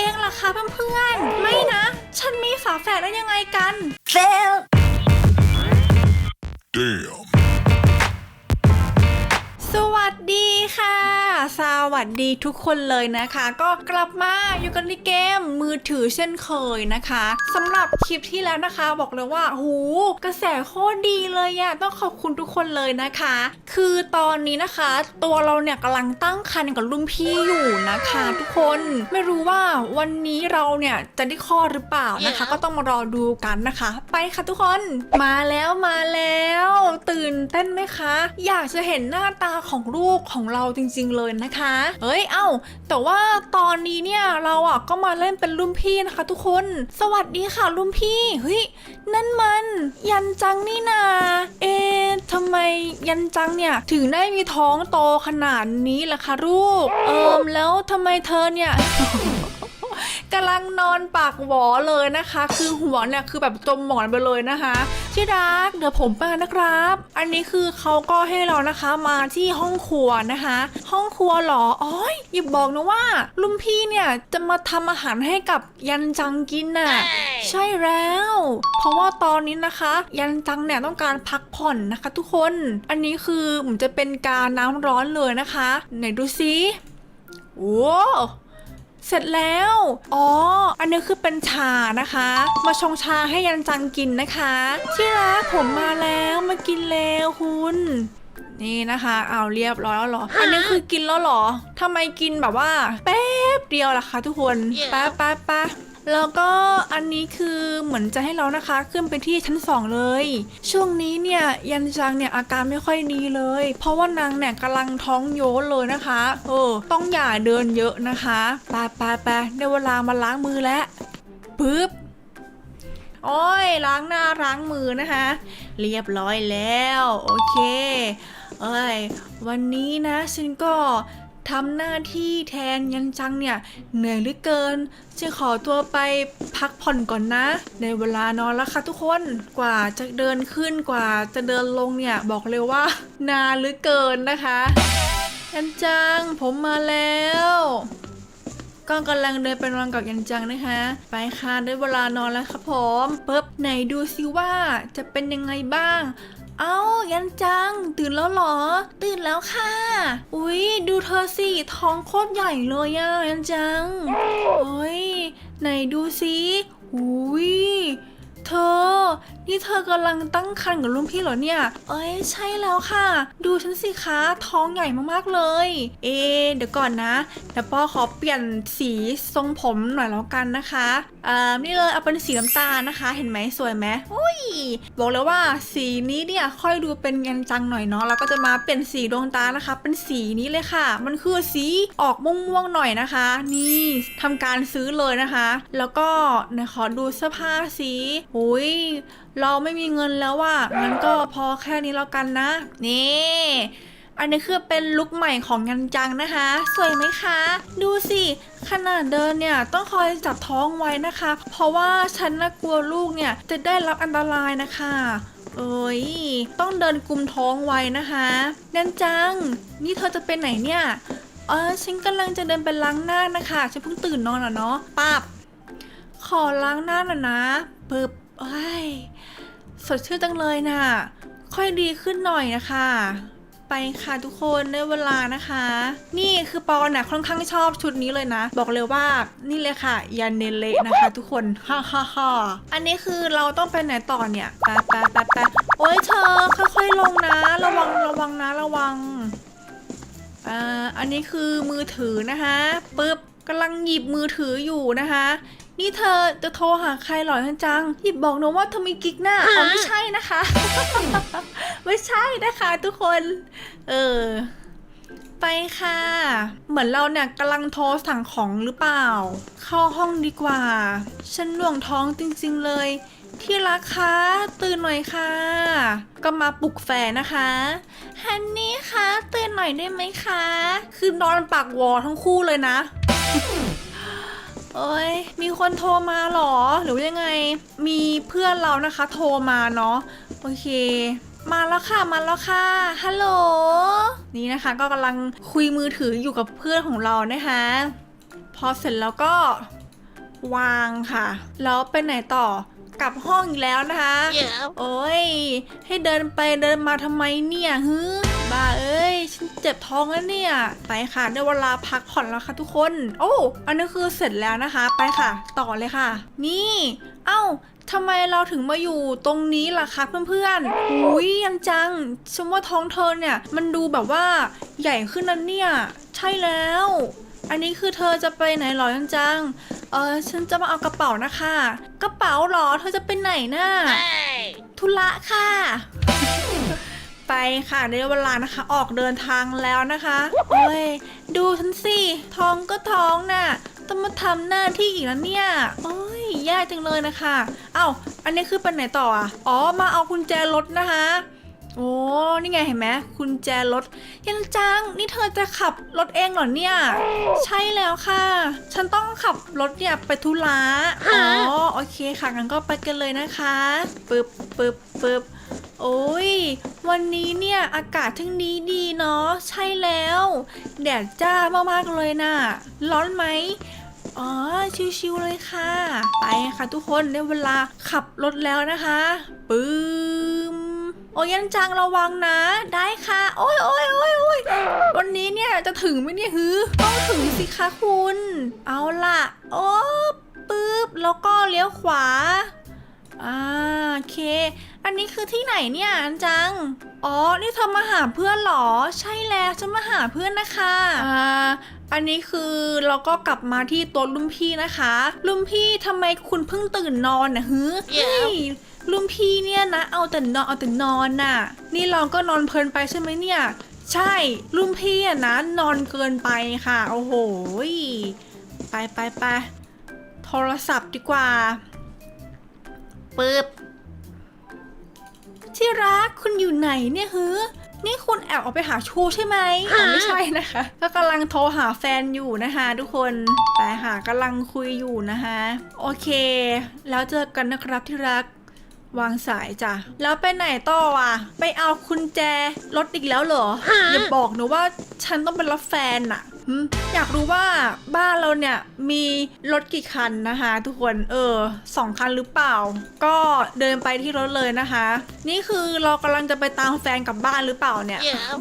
องล่ะคะเพื่อนๆ ไม่นะ ฉันมีฝาแฝดได้ยังไงกัน Fail. Damn. สวัสดีค่ะ สวัสดีทุกคนเลยนะคะ ก็กลับมาอยู่กันที่เกมมือถือเช่นเคยนะคะสำหรับคลิปที่แล้วนะคะ บอกเลยว่าหูกระแสโคตรดีเลยอะต้องขอบคุณทุกคนเลยนะคะ คือตอนนี้นะคะ ตัวเราเนี่ยกำลังตั้งครรภ์กับรุ่นพี่อยู่นะคะ ทุกคนไม่รู้ว่าวันนี้เราเนี่ยจะได้ข้อดหรือเปล่านะคะ ก็ต้องมารอดูกันนะคะ ไปค่ะทุกคนมาแล้วมาแล้ว ตื่นเต้นไหมคะ อยากจะเห็นหน้าตาของลูกของเราจริง ๆ เลยนะคะ เฮ้ย เอ้า แต่ว่าตอนนี้เนี่ยเราอะก็มาเล่นเป็นรุ่นพี่นะคะ ทุกคน สวัสดีค่ะรุ่นพี่ เฮ้ย นั่นมัน ยันจังนี่นา เอ๊ะทำไมยันจังเนี่ยถึงได้มีท้องโตขนาดนี้ล่ะคะลูก เอิมแล้วทำไมเธอเนี่ยกำลังนอนปากหวอเลยนะคะ คือหัวเนี่ยคือแบบจมหมอนไปเลยนะคะที่รักเดี๋ยวผมไปนะครับ อันนี้คือเขาก็ให้เรานะคะมาที่ห้องครัวนะคะ ห้องครัวเหรออ๋อยอย่าบอกนะว่า ลุงพี่เนี่ยจะมาทำอาหารให้กับยันจังกินน่ะใช่แล้ว เพราะว่าตอนนี้นะคะ ยันจังเนี่ยต้องการพักผ่อนนะคะ ทุกคน อันนี้คือเหมือนจะเป็นการน้ำร้อนเลยนะคะ ไหนดูซิโอ้ เสร็จแล้ว อ๋อ อันนี้คือเป็นชานะคะ มาชงชาให้ยันจังกินนะคะ ที่รักผมมาแล้วมากินแล้วคุณนี่นะคะเอาวเรียบร้อยแล้วเหรอ อันนี้คือกินแล้วเหรอทำไมกินแบบว่า แป๊บเดียวล่ะคะทุกคน แป๊บแป๊บแป๊บ แล้วก็อันนี้คือเหมือนจะให้เรานะคะ ขึ้นไปที่ชั้นสองเลย ช่วงนี้เนี่ยยันจังเนี่ยอาการไม่ค่อยดีเลย เพราะว่านางเนี่ยกำลังท้องโยนเลยนะคะเออต้องอย่าเดินเยอะนะคะไปไปไปได้เวลามาล้างมือแล้วปึ๊บโอ้ยล้างหน้าล้างมือนะคะ เรียบร้อยแล้ว โอเค เอ้ยวันนี้นะฉันก็ ทำหน้าที่แทนยันจังเนี่ย เหนื่อยเหลือเกินฉันขอตัวไปพักผ่อนก่อนนะ ในเวลานอนแล้วค่ะทุกคนกว่าจะเดินขึ้นกว่าจะเดินลงเนี่ย บอกเลยว่านานเหลือเกินนะคะ ยันจังผมมาแล้วก็กำลังเดินไปนอนกับยันจังนะคะ ไปค่ะได้เวลานอนแล้วครับผมปึ๊บไหนดูซิว่าจะเป็นยังไงบ้าง เอ้ายันจัง ตื่นแล้วเหรอ ตื่นแล้วค่ะ อุ๊ย ดูเธอสิ ท้องโคตรใหญ่เลยอะยันจังโอ้ยไหนดูสิ อุ๊ย ธอ นี่เธอกำลังตั้งครรภ์กับรุ่นพี่เหรอเนี่ย เอ้ยใช่แล้วค่ะ ดูฉันสิคะท้องใหญ่มากๆเลย เอ เดี๋ยวก่อนนะเดี๋ยวปอขอเปลี่ยนสีทรงผมหน่อยแล้วกันนะคะอ่านี่เลยเอาเป็นสีน้ำตาลนะคะ เห็นไหมสวยไหมอุ้ยบอกเลยว่าสีนี้เนี่ยค่อยดูเป็นยันจังหน่อยเนาะแล้วก็จะมาเปลี่ยนสีดวงตานะคะ เป็นสีนี้เลยค่ะ มันคือสีออกม่วงๆหน่อยนะคะ นี่ทำการซื้อเลยนะคะ แล้วก็ขอดูเสื้อผ้าสีอุ้ยเราไม่มีเงินแล้วว่ะงั้นก็พอแค่นี้แล้วกันนะ นี่ อันนี้คือเป็นลุคใหม่ของยันจังนะคะ สวยไหมคะ ดูสิ ขนาดเดินเนี่ยต้องคอยจับท้องไว้นะคะ เพราะว่าฉันน่ากลัวลูกเนี่ยจะได้รับอันตรายนะคะเอ้ย ต้องเดินกุมท้องไว้นะคะยันจัง นี่เธอจะเป็นไหนเนี่ย เออฉันกำลังจะเดินไปล้างหน้านะคะ ฉันเพิ่งตื่นนอนอะเนาะปับขอล้างหน้าหน่อยนะปึ๊บ เอ้ยสดชื่นจังเลยน่ะ ค่อยดีขึ้นหน่อยนะคะ ไปค่ะทุกคนได้เวลานะคะ นี่คือปอนน่ะค่อนข้างชอบชุดนี้เลยนะ บอกเลยว่านี่เลยค่ะยาเนเละนะคะ ทุกคนฮ่าฮ่าฮ่าอันนี้คือเราต้องไปไหนต่อเนี่ยไปไปไปไปโอ้ยเธอค่อยๆลงนะ ระวังระวังนะระวัง อ่าอันนี้คือมือถือนะคะปึ๊บกำลังหยิบมือถืออยู่นะคะ นี่เธอจะโทรหาใครเหรอท่านจังหยิบบอกนะว่าเธอมีกิ๊กหน้าอ๋อไม่ใช่นะคะ ไม่ใช่นะคะทุกคน เออไปค่ะ เหมือนเราเนี่ยกำลังโทรสั่งของหรือเปล่า เข้าห้องดีกว่า ฉันหน่วงท้องจริงๆเลย ที่รักคะตื่นหน่อยค่ะ ก็มาปลุกแฟนนะคะฮันนี่คะตื่นหน่อยได้ไหมคะ คือนอนปากวอทั้งคู่เลยนะเอ้ย มีคนโทรมาเหรอ หรือยังไง มีเพื่อนเรานะคะ โทรมาเนาะ โอเค มาแล้วค่ะ มาแล้วค่ะ ฮัลโหล นี่นะคะ ก็กำลังคุยมือถืออยู่กับเพื่อนของเรานะคะ พอเสร็จแล้วก็วางค่ะ แล้วไปไหนต่อ กลับห้องอีกแล้วนะคะ Yeah. โอ้ย ให้เดินไปเดินมาทำไมเนี่ยฮึบ้าเอ้ย ฉันเจ็บท้องแล้วเนี่ย ไปค่ะได้เวลาพักผ่อนแล้วค่ะทุกคน โอ้อันนี้คือเสร็จแล้วนะคะ ไปค่ะ ต่อเลยค่ะ นี่ เอ้าทำไมเราถึงมาอยู่ตรงนี้ล่ะคะเพื่อนๆอุ้ยยังจังฉันว่าท้องเธอเนี่ย มันดูแบบว่าใหญ่ขึ้นนะเนี่ย ใช่แล้ว อันนี้คือเธอจะไปไหนหรอยังจัง เออฉันจะมาเอากระเป๋านะคะ กระเป๋าเหรอเธอจะไปไหนน่ะ Hey. ธุระค่ะ ไปค่ะได้เวลานะคะ ออกเดินทางแล้วนะคะโอ้ยดูฉันสิท้องก็ท้องน่ะต้องมาทำหน้าที่อีกแล้วเนี่ยโอ้ยยากจังเลยนะคะ เอ้าอันนี้คือไปไหนต่ออะอ๋อมาเอากุญแจรถนะคะ โอ้ นี่ไงเห็นไหมกุญแจรถ ยังจัง นี่เธอจะขับรถเองเหรอเนี่ย ใช่แล้วค่ะ ฉันต้องขับรถเนี่ยไปธุระอ๋อ โอเคค่ะ งั้นก็ไปกันเลยนะคะปึ๊บปึ๊บปึ๊บโอ้ย วันนี้เนี่ยอากาศทั้งนี้ดีเนาะ ใช่แล้ว แดดจ้ามากๆเลยน่ะ ร้อนไหมอ๋อ ชิวๆเลยค่ะ ไปค่ะทุกคนได้เวลาขับรถแล้วนะคะ ปึ้ม โอ้ยันจังระวังนะ ได้ค่ะ โอ้ยโอ้ยโอ้ยโอ้ยวันนี้เนี่ยจะถึงไหมเนี่ยฮือต้องถึงสิคะคุณ เอาล่ะ โอ้ปึ๊บ แล้วก็เลี้ยวขวา อ่าโอเค อันนี้คือที่ไหนเนี่ยอันจัง อ๋อ นี่เธอมาหาเพื่อนเหรอ ใช่แล้วฉันมาหาเพื่อนนะคะอ่าอันนี้คือเราก็กลับมาที่โตัวรุ่นพี่นะคะรุ่นพี่ทำไมคุณเพิ่งตื่นนอนนะฮึเฮ้ยรุ่นพี่เนี่ยนะ เอาแต่นอนเอาแต่นอนน่ะ นี่เราก็นอนเพลินไปใช่ไหมเนี่ย ใช่รุ่นพี่อะนะนอนเกินไปค่ะ โอ้โหยไปไปไปโทรศัพท์ดีกว่า ปึ๊บที่รักคุณอยู่ไหนเนี่ยฮือนี่คุณแอบออกไปหาชูใช่ไหมอ๋อไม่ใช่นะคะ ก็กำลังโทรหาแฟนอยู่นะคะ ทุกคน แต่หากำลังคุยอยู่นะคะ โอเค แล้วเจอกันนะครับที่รัก วางสายจ้ะ แล้วไปไหนต่ออะ ไปเอาคุญแจรถอีกแล้วเหรอ อย่าบอกนะว่าฉันต้องเป็นรับแฟนน่ะหึ อยากรู้ว่าบ้านเราเนี่ยมีรถกี่คันนะคะ ทุกคนเออสองคันหรือเปล่า ก็เดินไปที่รถเลยนะคะ นี่คือเรากำลังจะไปตามแฟนกลับบ้านหรือเปล่าเนี่ย Yeah.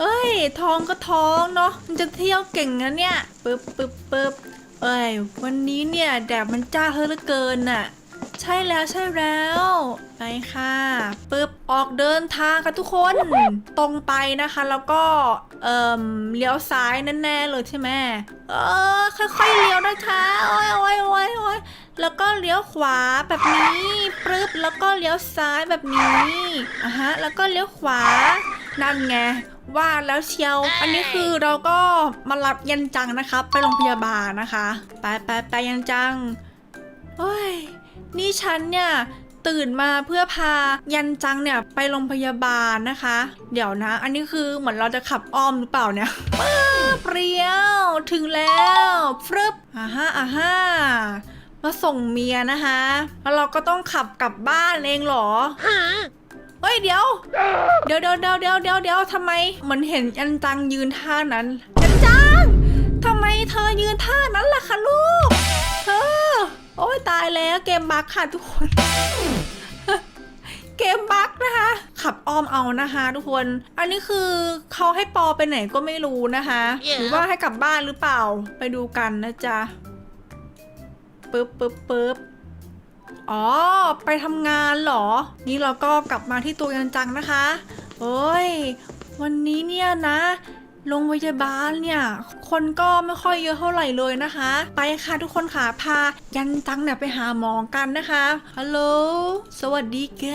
เอ้ยท้องก็ท้องเนาะมันจะเที่ยวเก่งนะเนี่ยปึ๊บปึ๊บปึ๊บเอ้ยวันนี้เนี่ยแดดมันจ้าเหลือเกินน่ะ ใช่แล้วใช่แล้ว ไปค่ะปึ๊บออกเดินทางค่ะทุกคนตรงไปนะคะ แล้วก็เอ่มเลี้ยวซ้ายแน่ๆเลยใช่ไหมเออค่อยๆเลี้ยวนะคะโอ้ยโอ้ยโอ้ยโอ้ยแล้วก็เลี้ยวขวาแบบนี้ปึ๊บแล้วก็เลี้ยวซ้ายแบบนี้อะฮะแล้วก็เลี้ยวขวานั่นไงว่าแล้วเชียว อันนี้คือเราก็มารับยันจังนะคะ ไปโรงพยาบาลนะคะ ไปไปไปยันจังเฮ้ย นี่ฉันเนี่ย ตื่นมาเพื่อพายันจังเนี่ยไปโรงพยาบาลนะคะ เดี๋ยวนะ อันนี้คือเหมือนเราจะขับอ้อมหรือเปล่าเนี่ยป๊าเปรี้ยวถึงแล้วฟรึบอ่าฮะอ่าฮะมาส่งเมียนะคะ แล้วเราก็ต้องขับกลับบ้านเองเหรอเฮ้ยเดี๋ยว เดี๋ยวเดี๋ยวเดี๋ยวเดี๋ยวเดี๋ยวเดี๋ยวทำไมเหมือนเห็นยันจังยืนท่านั้นยันจังทำไมเธอยืนท่านั้นล่ะคะลูกเธอ โอ้ยตายแล้วเกมบั๊กค่ะทุกคน เกมบั๊กนะคะ ขับอ้อมเอานะคะ ทุกคน อันนี้คือเขาให้ปอไปไหนก็ไม่รู้นะคะ Yeah. หรือว่าให้กลับบ้านหรือเปล่าไปดูกันนะจ๊ะปึ๊บปึ๊บปึ๊บอ๋อ ไปทำงานเหรอ นี่เราก็กลับมาที่ตัวยันจังนะคะเอ้ย วันนี้เนี่ยนะ โรงพยาบาลเนี่ย คนก็ไม่ค่อยเยอะเท่าไหร่เลยนะคะ ไปค่ะทุกคนค่ะพายันจังเนี่ยไปหาหมอกันนะคะฮัลโหลสวัสดีแก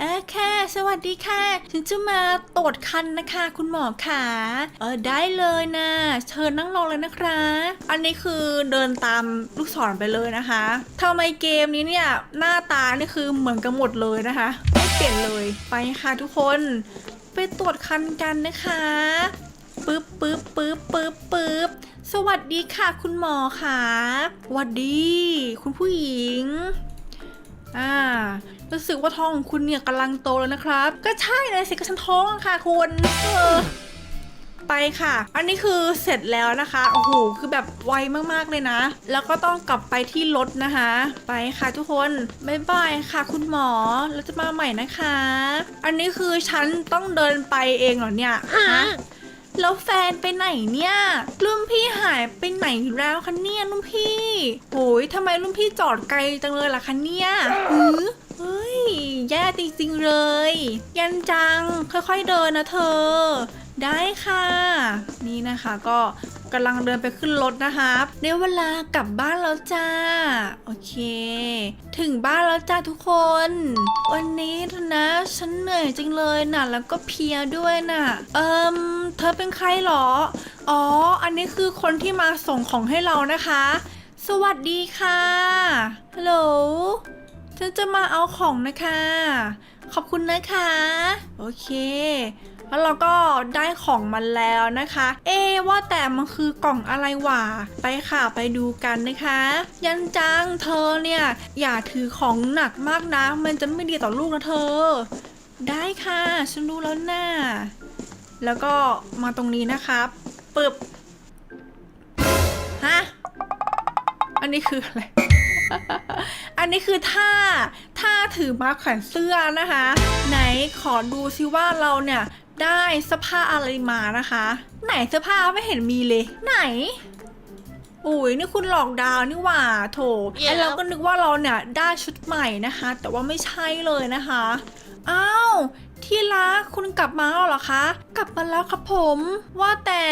เอ๊ะแค่สวัสดีค่ะฉันจะมาตรวจคันนะคะ คุณหมอค่ะเออได้เลยนะเชิญนั่งรอเลยนะคะ อันนี้คือเดินตามลูกศรไปเลยนะคะทำไมเกมนี้เนี่ยหน้าตานี่คือเหมือนกันหมดเลยนะคะไม่เปลี่ยนเลยไปค่ะทุกคนไปตรวจคันกันนะคะ ปึ๊บปึ๊บปึ๊บปึ๊บปึ๊บสวัสดีค่ะ คุณหมอค่ะสวัสดี คุณผู้หญิงอ่ารู้สึกว่าท้องของคุณเนี่ยกำลังโตแล้วนะครับ ก็ใช่เลยสิก็ฉันท้องค่ะคุณเออไปค่ะ อันนี้คือเสร็จแล้วนะคะ โอ้โห คือแบบไวมากๆเลยนะ แล้วก็ต้องกลับไปที่รถนะคะ ไปค่ะทุกคนบ๊ายบายค่ะ คุณหมอ แล้วจะมาใหม่นะคะ อันนี้คือฉันต้องเดินไปเองเหรอเนี่ยฮะ แล้วแฟนไปไหนเนี่ยรุ่นพี่หายไปไหนแล้วคะเนี่ยรุ่นพี่โอ้ยทำไมรุ่นพี่จอดไกลจังเลยล่ะคะเนี่ยหือเฮ้ยแย่จริงๆเลย ยันจังค่อยๆเดินนะเธอได้ค่ะ นี่นะคะก็ กำลังเดินไปขึ้นรถนะคะในเวลากลับบ้านแล้วจ้า โอเค ถึงบ้านแล้วจ้าทุกคน วันนี้นะ ฉันเหนื่อยจังเลยนะแล้วก็เพียด้วยนะเอิมเธอเป็นใครหรอ อ๋อ อันนี้คือคนที่มาส่งของให้เรานะคะ สวัสดีค่ะ ฮัลโหล ฉันจะมาเอาของนะคะ ขอบคุณนะคะ โอเค แล้วเราก็ได้ของมาแล้วนะคะ เอะว่าแต่มันคือกล่องอะไรวะไปค่ะไปดูกันนะคะ ยันจังเธอเนี่ย อย่าถือของหนักมากนะ มันจะไม่ดีต่อลูกนะเธอ ได้ค่ะ ฉันรู้แล้วนะ่ะแล้วก็มาตรงนี้นะครับปึบฮะอันนี้คืออะไร อันนี้คือท่าท่าถือมาแขวนเสื้อนะคะ ไหนขอดูซิว่าเราเนี่ย ได้เสื้อผ้าอะไรมานะคะ ไหนเสื้อผ้าไม่เห็นมีเลย ไหนอุ้ยนี่คุณหลอกดาวน์นี่หว่าโถไอเราก็นึกว่าเราเนี่ยได้ชุดใหม่นะคะ แต่ว่าไม่ใช่เลยนะคะอ้าวที่รักคุณกลับมาแล้วเหรอคะ กลับมาแล้วครับผม ว่าแต่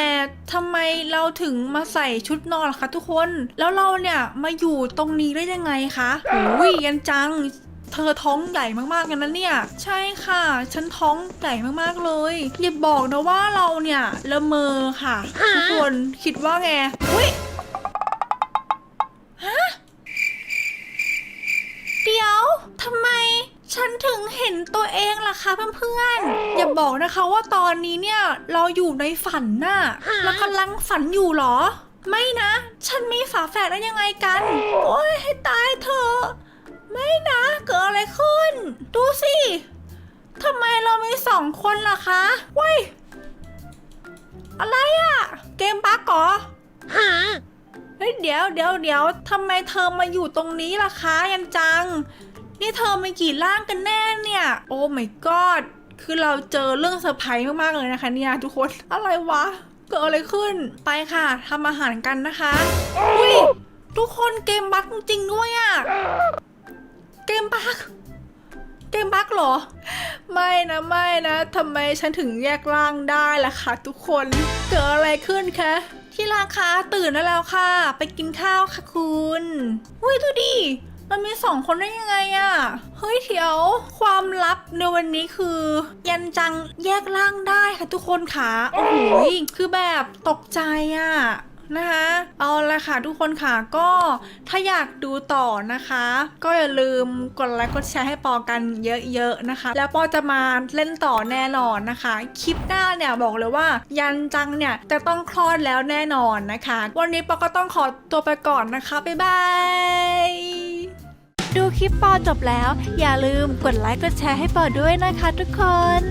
ทำไมเราถึงมาใส่ชุดนอนล่ะคะทุกคน แล้วเราเนี่ยมาอยู่ตรงนี้ได้ยังไงคะอุ้ยยันจัง เธอท้องใหญ่มากๆกันนะเนี่ย ใช่ค่ะ ฉันท้องใหญ่มากๆเลยอย่าบอกนะว่าเราเนี่ยละเมอค่ะทุกคนคิดว่าไงอุ้ยฮะเดี๋ยวทำไมฉันถึงเห็นตัวเองล่ะคะเพื่อนๆ อย่าบอกนะคะว่าตอนนี้เนี่ยเราอยู่ในฝันน่ะเรากำลังฝันอยู่เหรอ ไม่นะ ฉันมีฝาแฝดได้ยังไงกัน โอ้ยให้ตายเถอะ ไม่นะ เกิดอะไรขึ้น ดูสิทำไมเรามีสองคนล่ะคะเว้ย อะไรอะเกมบั๊กเหรอเฮ้ยเดี๋ยวเดี๋ยวเดี๋ยวทำไมเธอมาอยู่ตรงนี้ล่ะคะยันจัง นี่เธอมีกี่ร่างกันแน่เนี่ย โอ้ my god คือเราเจอเรื่องเซอร์ไพรส์มาก ๆ เลยนะคะเนี่ยทุกคน อะไรวะ เกิดอะไรขึ้น ไปค่ะทำอาหารกันนะคะ อุ้ย ทุกคนเกมบั๊กจริงด้วยอะ เกมบั๊กเกมบั๊กเหรอ ไม่นะไม่นะทำไมฉันถึงแยกร่างได้ล่ะคะทุกคนเกิดอะไรขึ้นคะที่ราคาตื่นได้แล้วค่ะ ไปกินข้าวค่ะคุณเฮ้ยดูดิมันมีสองคนได้ยังไงอะเฮ้ยเดี๋ยว ความลับในวันนี้คือ ยันจังแยกร่างได้ค่ะทุกคนค่ะ โอ้โห คือแบบตกใจอะ นะคะเอาละค่ะทุกคนค่ะก็ถ้าอยากดูต่อนะคะ ก็อย่าลืมกดไลค์กดแชร์ให้ปอกันเยอะๆนะคะ แล้วปอจะมาเล่นต่อแน่นอนนะคะ คลิปหน้าเนี่ยบอกเลยว่า ยันจังเนี่ยจะต้องคลอดแล้วแน่นอนนะคะ วันนี้ปอก็ต้องขอตัวไปก่อนนะคะ บ๊ายบายดูคลิปปอจบแล้ว อย่าลืมกดไลค์กดแชร์ให้ปอด้วยนะคะทุกคน